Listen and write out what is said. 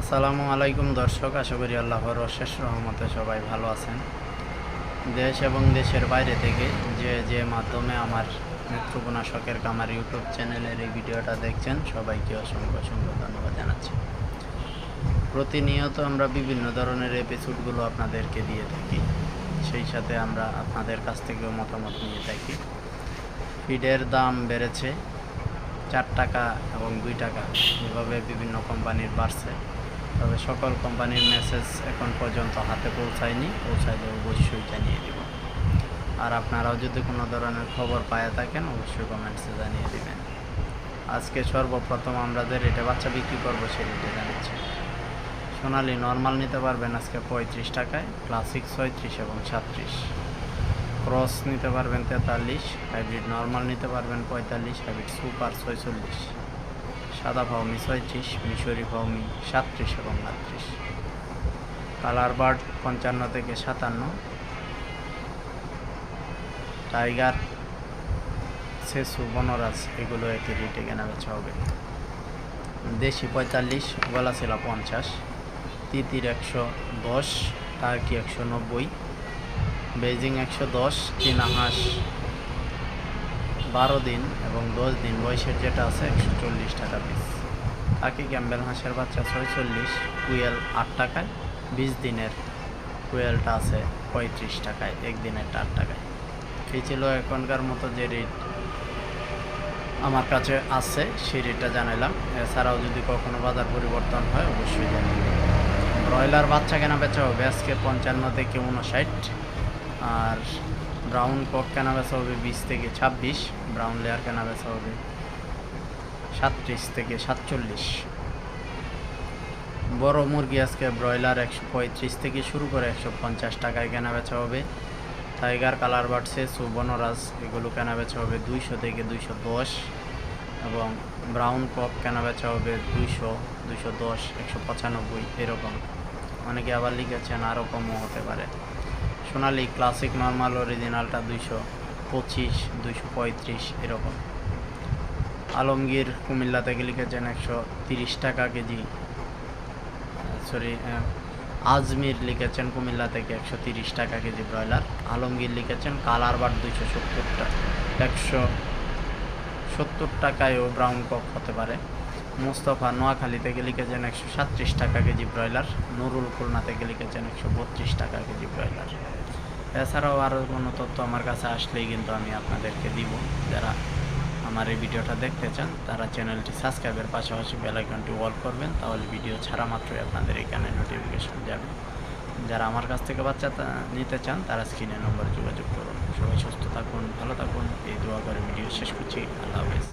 আসসালামু আলাইকুম দর্শক, আশা করি আল্লাহর অশেষ রহমতে সবাই ভালো আছেন। দেশ এবং দেশের বাইরে থেকে যে যে মাধ্যমে আমার নেত্রকোনা শখের কামার ইউটিউব চ্যানেলের এই ভিডিওটা দেখছেন, সবাইকে অসংখ্য অসংখ্য ধন্যবাদ জানাচ্ছি। প্রতিনিয়ত আমরা বিভিন্ন ধরনের এপিসোডগুলো আপনাদেরকে দিয়ে থাকি। সেই সাথে আমরা আপনাদের কাছ থেকেও মতামত নিয়ে থাকি। ফিডের দাম বেড়েছে, চার টাকা এবং দুই টাকা। এভাবে বিভিন্ন কোম্পানির বাড়ছে। তবে সকল কোম্পানির মেসেজ এখন পর্যন্ত হাতে পৌঁছায়নি, পৌঁছাইলে অবশ্যই জানিয়ে দিব। আর আপনারাও যদি কোনো ধরনের খবর পায়ে থাকেন, অবশ্যই কমেন্টসে জানিয়ে দেবেন। আজকে সর্বপ্রথম আমরা যে রেটে বাচ্চা বিক্রি করব, সেই রেটে জানাচ্ছি। সোনালি নর্মাল নিতে পারবেন আজকে পঁয়ত্রিশ টাকায় ক্লাসিক ছয়ত্রিশ এবং সাতত্রিশ। ক্রস নিতে পারবেন তেতাল্লিশ হাইব্রিড নর্মাল নিতে পারবেন পঁয়তাল্লিশ হাইব্রিড সুপার ছয়চল্লিশ। সাদা ফাউমি ছয়ত্রিশ, মিশরি ফাউমি সাতত্রিশ এবং আটত্রিশ। কালার বার্ড পঞ্চান্ন থেকে সাতান্ন। টাইগার, সেসু, বনরাজ, এগুলো একই রেটে কেনা বেচা হবে। দেশি পঁয়তাল্লিশ গলা গলাশিলা পঞ্চাশ, তিতির একশো দশ, টার্কি একশো নব্বই বেজিং একশো দশ চীনা হাঁস বারো দিন এবং দশ দিন বয়সের যেটা আছে, একশো চল্লিশ টাকা পিস কাকি ক্যাম্বেল হাঁসের বাচ্চা ছয়চল্লিশ কুয়েল আট টাকায়। বিশ দিনের কুয়েলটা আছে পঁয়ত্রিশ টাকায়, একদিনের আট টাকায়। এই ছিল এখনকার মতো যে রেট আমার কাছে আছে, সেই রেটটা জানাইলাম। এছাড়াও যদি কখনো বাজার পরিবর্তন হয়, অবশ্যই দেব। ব্রয়লার বাচ্চা কেনা বেচা হবে, আজকে পঞ্চান্ন থেকে উনষাট আর ব্রাউন কক কেনা বেচা হবে? বিশ থেকে ছাব্বিশ। ব্রাউন লেয়ার কেনা বেচা হবে? সাতত্রিশ থেকে সাতচল্লিশ। বড় মুরগি আজকে ব্রয়লার একশো পঁয়ত্রিশ থেকে শুরু করে একশো পঞ্চাশ টাকায় কেনা বেচা হবে? টাইগার, কালার বাড়ছে সুবর্ণরাজ এগুলো কেনা বেচা হবে? দুইশো থেকে দুইশো দশ। এবং ব্রাউন কক কেনা বেচা হবে? দুইশো দুইশো দশ, একশো পঁচানব্বই, এরকম। অনেকে আবার লিখেছেন আরও কমও হতে পারে। সোনালি ক্লাসিক নর্মাল অরিজিনালটা দুইশো পঁচিশ, দুইশো পঁয়ত্রিশ এরকম। আলমগীর কুমিল্লা থেকে লিখেছেন একশো তিরিশ টাকা কেজি। সরি আজমির লিখেছেন কুমিল্লা থেকে একশো তিরিশ টাকা কেজি ব্রয়লার। আলমগীর লিখেছেন কালার বার দুইশো সত্তর টাকা একশো সত্তর টাকায়ও ব্রাউন কক হতে পারে। মোস্তফা নোয়াখালী থেকে লিখেছেন একশো সাতত্রিশ টাকা কেজি ব্রয়লার। নুরুল খুলনা থেকে লিখেছেন একশো বত্রিশ টাকা কেজি ব্রয়লার। এছাড়াও আরও কোনো তথ্য আমার কাছে আসলেই কিন্তু আমি আপনাদেরকে দিব। যারা আমার এই ভিডিওটা দেখতে চান, তারা চ্যানেলটি সাবস্ক্রাইবের পাশাপাশি বেল আইকনটি অল করবেন, তাহলে ভিডিও ছাড়া মাত্রই আপনাদের এখানে নোটিফিকেশন যাবে। যারা আমার কাছ থেকে বাচ্চা নিতে চান, তারা স্ক্রিনে নম্বরে যোগাযোগ করুন। সবাই সুস্থ থাকুন, ভালো থাকুন। এই দোয়া করে ভিডিও শেষ করছি। আল্লাহ হাফেজ।